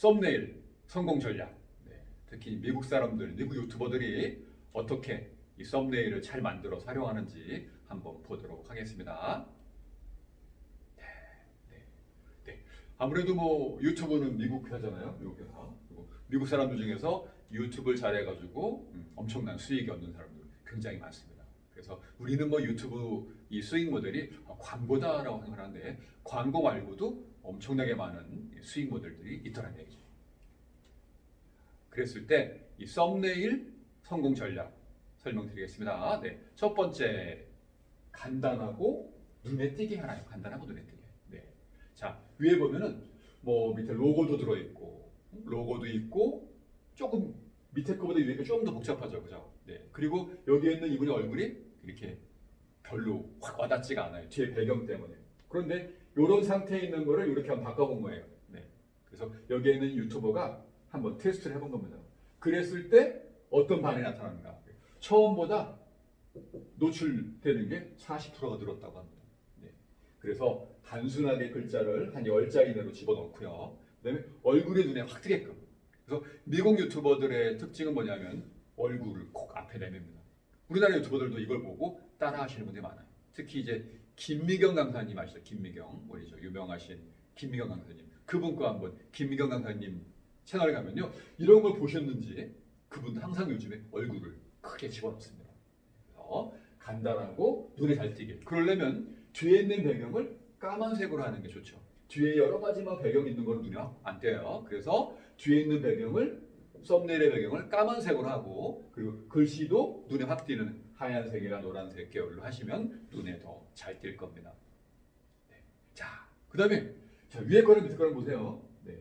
썸네일 성공 전략. 네, 특히 미국 사람들, 미국 유튜버들이 어떻게 이 썸네일을 잘 만들어 활용하는지 한번 보도록 하겠습니다. 네, 네, 네. 아무래도 뭐 유튜브는 미국 회사잖아요. 미국 회사. 미국 사람들 중에서 유튜브를 잘해가지고 음, 엄청난 수익이 얻는 사람들 굉장히 많습니다. 그래서 우리는 뭐 유튜브 이 수익 모델이 아, 광고다라고 생각하는데 광고 말고도 엄청나게 많은 수익 모델들이 있더라는 얘기죠. 그랬을 때 이 썸네일 성공 전략 설명드리겠습니다. 네, 첫 번째 간단하고 눈에 띄게 하나요. 간단하고 눈에 띄게. 네, 자 위에 보면은 뭐 밑에 로고도 들어 있고 로고도 있고 조금 밑에 거보다 위에 좀더 복잡하죠, 그죠? 네, 그리고 여기에 있는 이분의 얼굴이 이렇게 별로 확 와닿지가 않아요. 뒤에 배경 때문에. 그런데 이런 상태에 있는 거를 이렇게 한번 바꿔본 거예요. 네. 그래서 여기에 있는 유튜버가 한번 테스트를 해본 겁니다. 그랬을 때 어떤 반응이 나타나는가? 처음보다 노출되는 게 40%가 늘었다고 합니다. 네. 그래서 단순하게 글자를 한 10자 이내로 집어넣고요. 그다음에 얼굴이 눈에 확 띄게끔. 그래서 미국 유튜버들의 특징은 뭐냐면 얼굴을 콕 앞에 내밉니다. 우리나라 유튜버들도 이걸 보고 따라 하시는 분들이 많아요. 특히 이제 김미경 강사님 아시죠? 김미경 우리 저 유명하신 김미경 강사님 그분 거 한번 김미경 강사님 채널에 가면요 이런 걸 보셨는지 그분 항상 요즘에 얼굴을 크게 집어넣습니다. 그래서 간단하고 눈에 잘 띄게 그러려면 뒤에 있는 배경을 까만색으로 하는 게 좋죠. 뒤에 여러 가지 막 배경 있는 거는 눈에 안 띄어요. 그래서 뒤에 있는 배경을 썸네일의 배경을 까만색으로 하고 그리고 글씨도 눈에 확 띄는 하얀색이나 노란색 계열로 하시면 눈에 더 잘 띌 겁니다. 네. 자, 그 다음에 자, 위에 거랑 밑에 거랑 보세요. 네.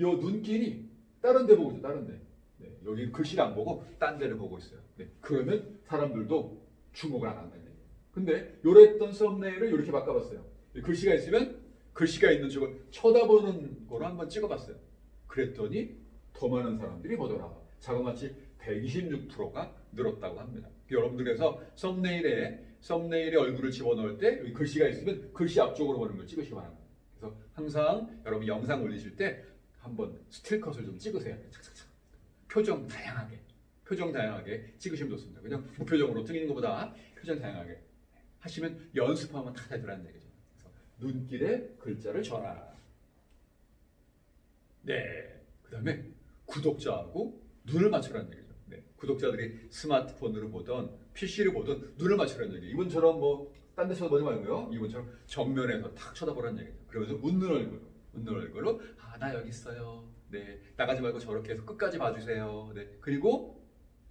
요 눈길이 다른 데 보고 있어요. 다른 데. 네. 여기 글씨를 안 보고 딴 데를 보고 있어요. 네. 그러면 사람들도 주목을 안 얘기예요. 근데 요랬던 썸네일을 이렇게 바꿔봤어요. 글씨가 있으면 글씨가 있는 쪽을 쳐다보는 거로 한번 찍어봤어요. 그랬더니 더 많은 사람들이 보더라. 자그마치 126%가 늘었다고 합니다. 여러분들께서 썸네일에 썸네일에 얼굴을 집어넣을 때 글씨가 있으면 글씨 앞쪽으로 보는 걸 찍으시기 바랍니다. 그래서 항상 여러분 영상 올리실 때 한번 스틸컷을 좀 찍으세요. 착착착. 표정 다양하게, 표정 다양하게 찍으시면 좋습니다. 그냥 무표정으로 찍는 것보다 표정 다양하게 하시면 연습하면 다 되더라는 얘기죠. 그래서 눈길에 글자를 전하라. 네. 그 다음에 구독자하고 눈을 맞추라는 얘기죠. 네. 구독자들이 스마트폰으로 보던 PC를 보던 눈을 맞추라는 얘기. 이분처럼 뭐 딴 데 쳐다보지 말고요. 이분처럼 정면에서 탁 쳐다보라는 얘기죠. 그러면서 웃는 얼굴로, 웃는 얼굴로 아 나 여기 있어요. 네. 나가지 말고 저렇게 해서 끝까지 봐주세요. 네. 그리고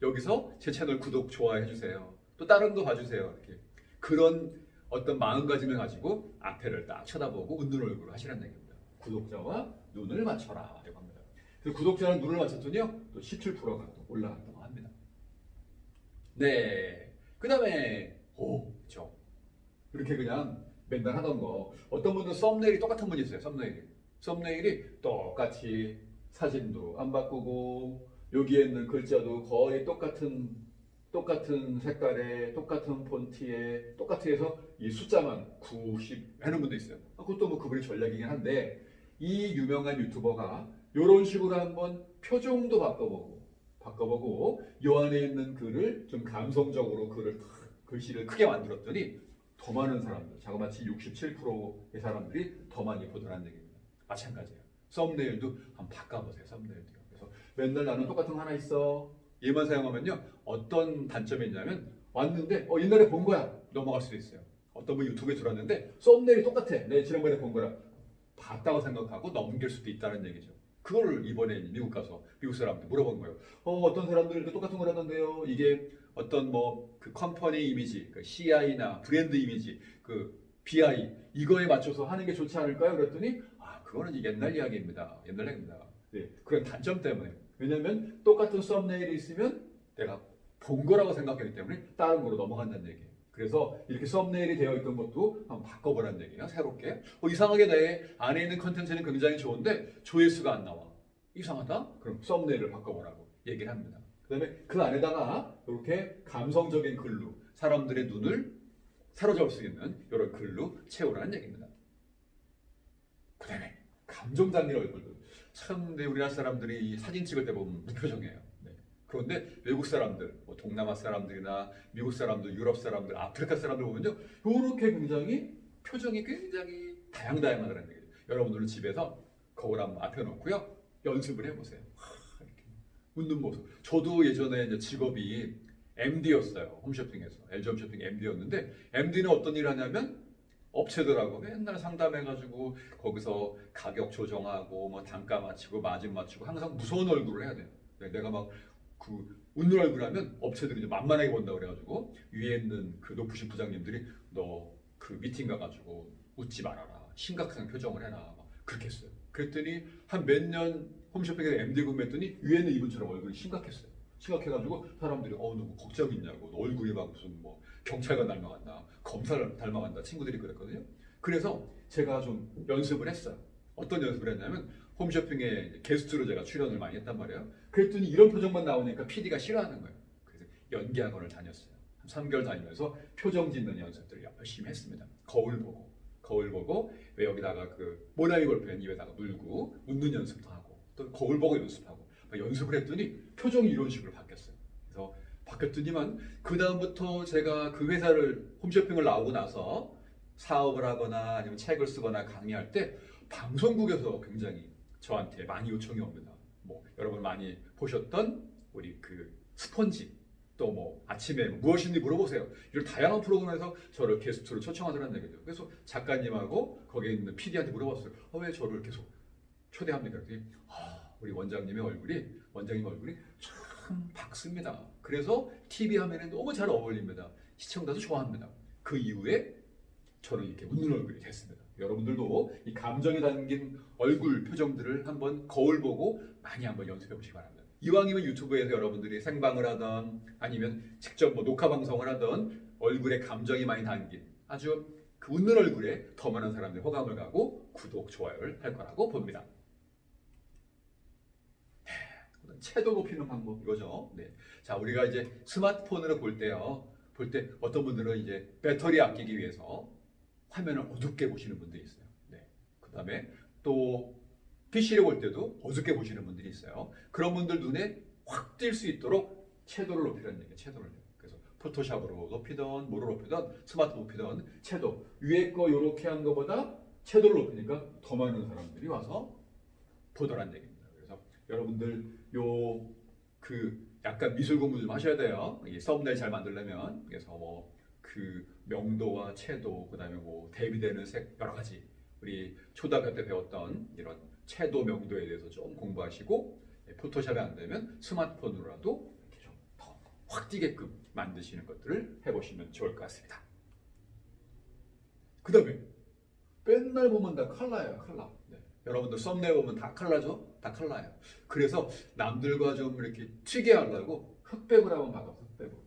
여기서 제 채널 구독 좋아해 주세요. 또 다른 거 봐주세요. 이렇게 그런 어떤 마음가짐을 가지고 앞에를 딱 쳐다보고 웃는 얼굴로 하시라는 얘기입니다. 구독자와 눈을 맞춰라. 라고 합니다. 구독자랑 눈을 맞췄더니요, 또 17%가 또 올라간다고 합니다. 네. 그 다음에, 오, 그죠. 이렇게 그냥 맨날 하던 거. 어떤 분은 썸네일이 똑같은 분이 있어요, 썸네일이. 썸네일이 똑같이 사진도 안 바꾸고, 여기에 있는 글자도 거의 똑같은, 똑같은 색깔에, 똑같은 폰트에, 똑같이 해서 이 숫자만 90 하는 분도 있어요. 아, 그것도 뭐 그분의 전략이긴 한데, 이 유명한 유튜버가 이런 식으로 한번 표정도 바꿔보고 바꿔보고 요 안에 있는 글을 좀 감성적으로 글을 탁, 글씨를 크게 만들었더니 더 많은 사람들 자그마치 67%의 사람들이 더 많이 보더라는 얘기입니다. 마찬가지예요. 썸네일도 한번 바꿔보세요. 썸네일도. 그래서 맨날 나는 똑같은 거 하나 있어. 얘만 사용하면요 어떤 단점이 있냐면 왔는데 어 옛날에 본 거야 넘어갈 수도 있어요. 어떤 분 유튜브에 들어왔는데 썸네일이 똑같아. 내 지난번에 본 거라. 봤다고 생각하고 넘길 수도 있다는 얘기죠. 그거를 이번에 미국 가서 미국 사람한테 물어본 거예요. 어, 어떤 사람들 똑같은 걸 하던데요. 이게 어떤 뭐 그 컴퍼니 이미지, 그 CI나 브랜드 이미지, 그 BI 이거에 맞춰서 하는 게 좋지 않을까요? 그랬더니 아 그거는 옛날 이야기입니다. 옛날 이야기입니다. 네, 그런 단점 때문에 왜냐하면 똑같은 썸네일이 있으면 내가 본 거라고 생각하기 때문에 다른 거로 넘어간다는 얘기예요. 그래서 이렇게 썸네일이 되어 있던 것도 한번 바꿔보라는 얘기예요. 새롭게. 어, 이상하게 내 안에 있는 컨텐츠는 굉장히 좋은데 조회수가 안 나와. 이상하다? 그럼 썸네일을 바꿔보라고 얘기를 합니다. 그 다음에 그 안에다가 이렇게 감성적인 글로 사람들의 눈을 사로잡을 수 있는 이런 글로 채우라는 얘기입니다. 그 다음에 감정 담긴 얼굴도. 참 네, 우리나라 사람들이 이 사진 찍을 때 보면 무표정해요. 네. 그런데 외국 사람들, 뭐 동남아 사람들이나 미국 사람들, 유럽 사람들, 아프리카 사람들 보면요, 이렇게 굉장히 표정이 굉장히 다양다양하다는 얘기죠. 여러분들은 집에서 거울 한번 앞에 놓고요, 연습을 해보세요. 하, 이렇게 웃는 모습. 저도 예전에 직업이 MD였어요. 홈쇼핑에서 LG 홈쇼핑 MD였는데 MD는 어떤 일을 하냐면 업체들하고 맨날 상담해가지고 거기서 가격 조정하고 뭐 단가 맞추고 마진 맞추고 항상 무서운 얼굴을 해야 돼요. 네, 내가 막 그 웃는 얼굴 하면 업체들이 이제 만만하게 본다 그래가지고 위에 있는 그 높으신 부장님들이 너 그 미팅 가가지고 웃지 말아라 심각한 표정을 해라 막 그렇게 했어요. 그랬더니 한 몇 년 홈쇼핑에서 MD 근무했더니 위에는 이분처럼 얼굴이 심각했어요. 심각해가지고 사람들이 어 누구 걱정 있냐고 너 얼굴이 막 무슨 뭐 경찰관 닮아간다 검사를 닮아간다 친구들이 그랬거든요. 그래서 제가 좀 연습을 했어요. 어떤 연습을 했냐면 홈쇼핑에 게스트로 제가 출연을 많이 했단 말이에요. 그랬더니 이런 표정만 나오니까 PD가 싫어하는 거예요. 그래서 연기학원을 다녔어요. 한 3개월 다니면서 표정 짓는 연습들을 열심히 했습니다. 거울 보고 거울 보고 왜 여기다가 그 모나미 볼펜 입에다가 물고 웃는 연습도 하고 또 거울 보고 연습하고 막 연습을 했더니 표정이 이런 식으로 바뀌었어요. 그래서 바뀌었더니만 그 다음부터 제가 그 회사를 홈쇼핑을 나오고 나서 사업을 하거나 아니면 책을 쓰거나 강의할 때 방송국에서 굉장히 저한테 많이 요청이 옵니다. 뭐 여러분 많이 보셨던 우리 그 스펀지 또 뭐 아침에 무엇인지 물어보세요. 이런 다양한 프로그램에서 저를 게스트로 초청하더라는 얘기죠. 그래서 작가님하고 거기에 있는 PD한테 물어봤어요. 어, 왜 저를 계속 초대합니까? 그랬더니 아, 우리 원장님의 얼굴이 원장님 얼굴이 참 밝습니다. 그래서 TV 화면에 너무 잘 어울립니다. 시청자도 좋아합니다. 그 이후에 저는 이렇게 웃는 얼굴이 됐습니다. 여러분들도 이 감정이 담긴 얼굴 표정들을 한번 거울 보고 많이 한번 연습해 보시기 바랍니다. 이왕이면 유튜브에서 여러분들이 생방을 하던 아니면 직접 뭐 녹화 방송을 하던 얼굴에 감정이 많이 담긴 아주 그 웃는 얼굴에 더 많은 사람들이 호감을 가고 구독, 좋아요를 할 거라고 봅니다. 네, 채도 높이는 방법 이거죠. 네. 자, 우리가 이제 스마트폰으로 볼 때요. 볼 때 어떤 분들은 이제 배터리 아끼기 위해서 화면을 어둡게 보시는 분들이 있어요. 네. 그다음에 또 PC를 볼 때도 어둡게 보시는 분들이 있어요. 그런 분들 눈에 확 띌 수 있도록 채도를 높이라는 얘기예요. 채도를. 그래서 포토샵으로 높이던 뭐로 높이던 스마트 높이던 채도 위에 거 이렇게 한 거보다 채도를 높이니까 더 많은 사람들이 와서 보더란 얘기입니다. 그래서 여러분들 요 그 약간 미술 공부 좀 하셔야 돼요. 이 썸네일 잘 만들려면 그래서 뭐 그 명도와 채도 그다음에 뭐 대비되는 색 여러 가지 우리 초등학교 때 배웠던 이런 채도 명도에 대해서 좀 공부하시고 예, 포토샵이 안 되면 스마트폰으로라도 이렇게 좀 더확 띄게끔 만드시는 것들을 해보시면 좋을 것 같습니다. 그 다음에 맨날 보면 다 칼라예요, 칼라. 네. 여러분들 썸네일 보면 다 칼라죠? 다 칼라예요. 그래서 남들과 좀 이렇게 튀게 하려고 흑백을 한번 바꿨어, 흑백을.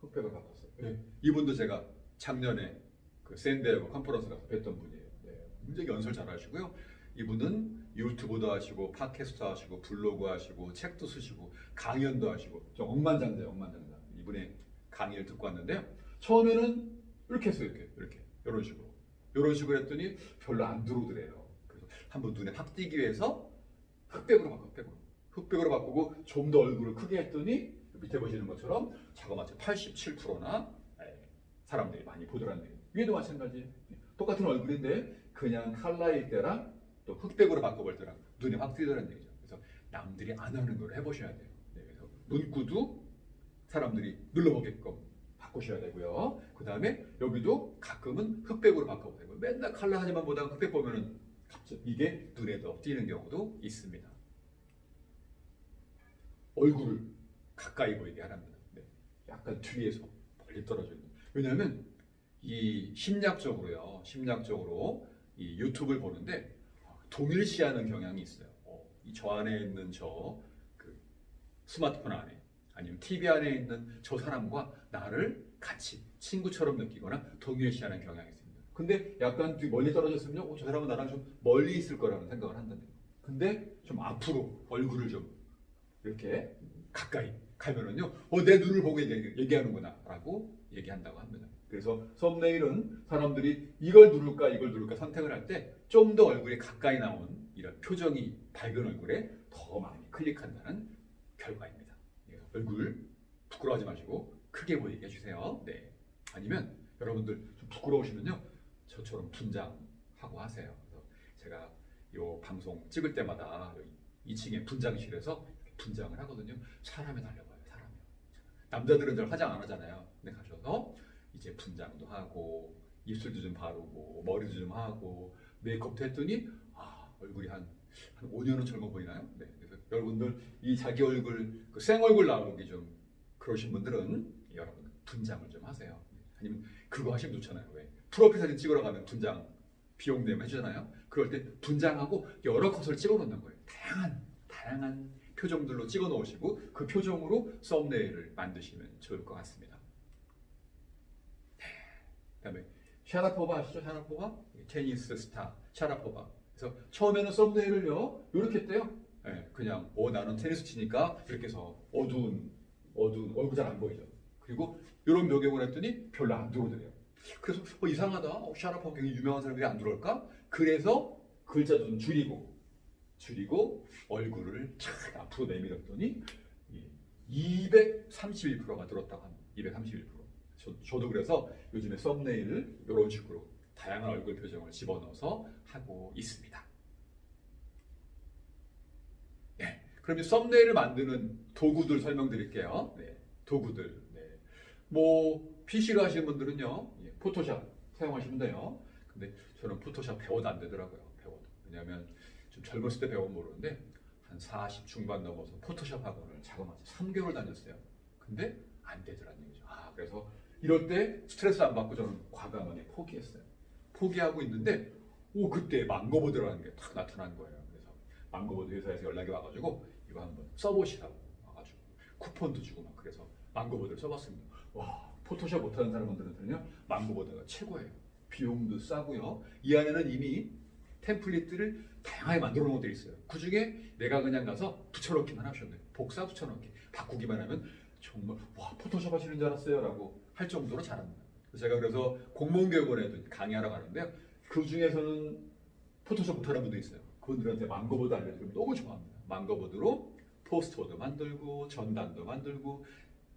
흑백을 바꿨어요. 네. 이분도 제가 작년에 그 샌디에고 컨퍼런스 가서 뵀던 분이에요. 네. 굉장히 연설 잘 하시고요. 이분은 유튜브도 하시고 팟캐스트도 하시고 블로그 하시고 책도 쓰시고 강연도 하시고 좀 억만장자예요, 억만장자. 이분의 강의를 듣고 왔는데요. 처음에는 이렇게 했어요, 이렇게, 이렇게, 이런 식으로. 이런 식으로 했더니 별로 안 들어오더래요. 그래서 한번 눈에 확 띄기 위해서 흑백으로 바꿔, 흑백으로. 흑백으로 바꾸고 좀 더 얼굴을 크게 했더니 밑에 보시는 것처럼 자그마치 87%나 사람들이 많이 보더라는 얘기예요. 위에도 마찬가지예요. 똑같은 얼굴인데 그냥 칼라일 때랑 또 흑백으로 때랑 눈이 확 띄더라는 얘기죠. 그래서 남들이 안 하는 걸 해보셔야 돼요. 네, 그래서 문구도 사람들이 눌러보게끔 바꾸셔야 되고요. 그 다음에 여기도 가끔은 흑백으로 바꿔보세요. 맨날 칼라 하지만 보다 흑백 보면은 갑자기 이게 눈에 더 띄는 경우도 있습니다. 얼굴을 가까이 보이게 하랍니다. 네. 약간 뒤에서 멀리 떨어져 있는. 왜냐하면 이 심리학적으로요. 심리학적으로 이 유튜브를 보는데 동일시하는 경향이 있어요. 어, 이저 안에 있는 저 그 스마트폰 안에 아니면 TV 안에 있는 저 사람과 나를 같이 친구처럼 느끼거나 동일시하는 경향이 있습니다. 근데 약간 뒤 멀리 떨어졌으면 어, 저 사람은 나랑 좀 멀리 있을 거라는 생각을 한다는 거예요. 근데 좀 앞으로 얼굴을 좀 이렇게 가까이 가면은요, 어, 내 눈을 보고 얘기, 얘기하는구나 라고 얘기한다고 합니다. 그래서 썸네일은 사람들이 이걸 누를까 이걸 누를까 선택을 할 때 좀 더 얼굴에 가까이 나온 이런 표정이 밝은 얼굴에 더 많이 클릭한다는 결과입니다. 그래서 얼굴 부끄러워하지 마시고 크게 보이게 해주세요. 네. 아니면 여러분들 좀 부끄러우시면요 저처럼 분장하고 하세요. 그래서 제가 이 방송 찍을 때마다 2층에 분장실에서 분장을 하거든요. 사람이 달려봐요. 사람이. 남자들은 잘 화장 안 하잖아요. 근데 가셔서 이제 분장도 하고 입술도 좀 바르고 머리도 좀 하고 메이크업도 했더니 아 얼굴이 한, 한 5년은 젊어 보이나요? 네. 그래서 여러분들 이 자기 얼굴 그 생얼굴 나오기 좀 그러신 분들은 여러분 분장을 좀 하세요. 아니면 그거 하시면 좋잖아요. 왜 프로필 사진 찍으러 가면 분장 비용 내면 해주잖아요. 그럴 때 분장하고 여러 컷을 찍어 놓는 거예요. 다양한 다양한 표정들로 찍어 놓으시고 그 표정으로 썸네일을 만드시면 좋을 것 같습니다. 네. 그다음에 샤라포바 아시죠? 샤라포바 테니스 스타 샤라포바. 그래서 처음에는 썸네일을요 이렇게 했대요. 예, 그냥 어 나는 테니스 치니까 이렇게 해서 어두운 어두운 얼굴 잘 안 보이죠. 그리고 이런 묘경을 했더니 별로 안 들어오더래요. 그래서 어, 이상하다. 어, 샤라포바 굉장히 유명한 사람이 안 들어올까? 그래서 글자도 좀 줄이고 줄이고 얼굴을 착 앞으로 내밀었더니 231%가 들었다고 합니다. 231%. 저, 저도 그래서 요즘에 썸네일을 이런 식으로 다양한 얼굴 표정을 집어넣어서 하고 있습니다. 네. 그럼 이 썸네일을 만드는 도구들 설명드릴게요. 네. 도구들. 네. 뭐 PC로 하시는 분들은요. 예, 포토샵 사용하시면 돼요. 근데 저는 포토샵 배워도 안 되더라고요. 배워도. 왜냐하면 좀 젊었을 때 배운 모르는데 한 40 중반 넘어서 포토샵 학원을 자그마치 3개월 다녔어요. 근데 안 되더라는 얘기죠. 아, 그래서 이럴 때 스트레스 안 받고 저는 과감하게 포기했어요. 포기하고 있는데 오 그때 망고보드라는 게탁 나타난 거예요. 그래서 망고보드 회사에서 연락이 와가지고 이거 한번 써보시라고 와가지고 쿠폰도 주고 막 그래서 망고보드를 써봤습니다. 와 포토샵 못하는 사람들한테는요 망고보드가 최고예요. 비용도 싸고요. 이 안에는 이미 템플릿들을 다양하게 만들어 놓은 데 있어요. 그 중에 내가 그냥 가서 붙여넣기만 돼요. 복사 붙여넣기. 바꾸기만 하면 정말 와 포토샵 하시는 줄 알았어요 라고 할 정도로 잘합니다. 제가 그래서 공무원 교육원에도 강의하러 가는데요. 그 중에서는 포토샵 못하는 분도 있어요. 그분들한테 망고보드 알려드리면 너무 좋아합니다. 망고보드로 포스터도 만들고 전단도 만들고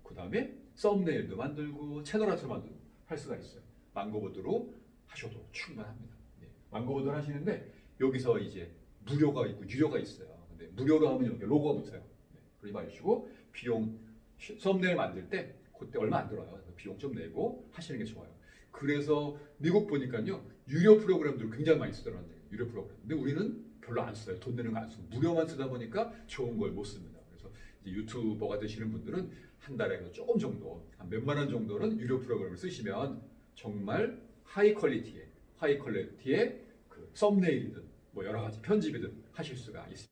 그 다음에 썸네일도 만들고 채널 아트도 만들고 할 수가 있어요. 망고보드로 하셔도 충분합니다. 네. 망고보드를 하시는데 여기서 이제 무료가 있고 유료가 있어요. 근데 무료로 하면 여기 로고가 붙어요. 네. 그러지 마시고 비용 썸네일 만들 때 그때 얼마 안 들어요. 비용 좀 내고 하시는 게 좋아요. 그래서 미국 보니까요 유료 프로그램들 굉장히 많이 쓰더라고요. 유료 프로그램. 근데 우리는 별로 안 써요. 돈 내는 거 안 쓰고 무료만 쓰다 보니까 좋은 걸 못 씁니다. 그래서 유튜버가 되시는 분들은 한 달에 조금 정도 한 몇만 원 정도는 유료 프로그램을 쓰시면 정말 하이 퀄리티의 하이 퀄리티의 그 썸네일이든 뭐 여러 가지 편집이든 하실 수가 있습니다.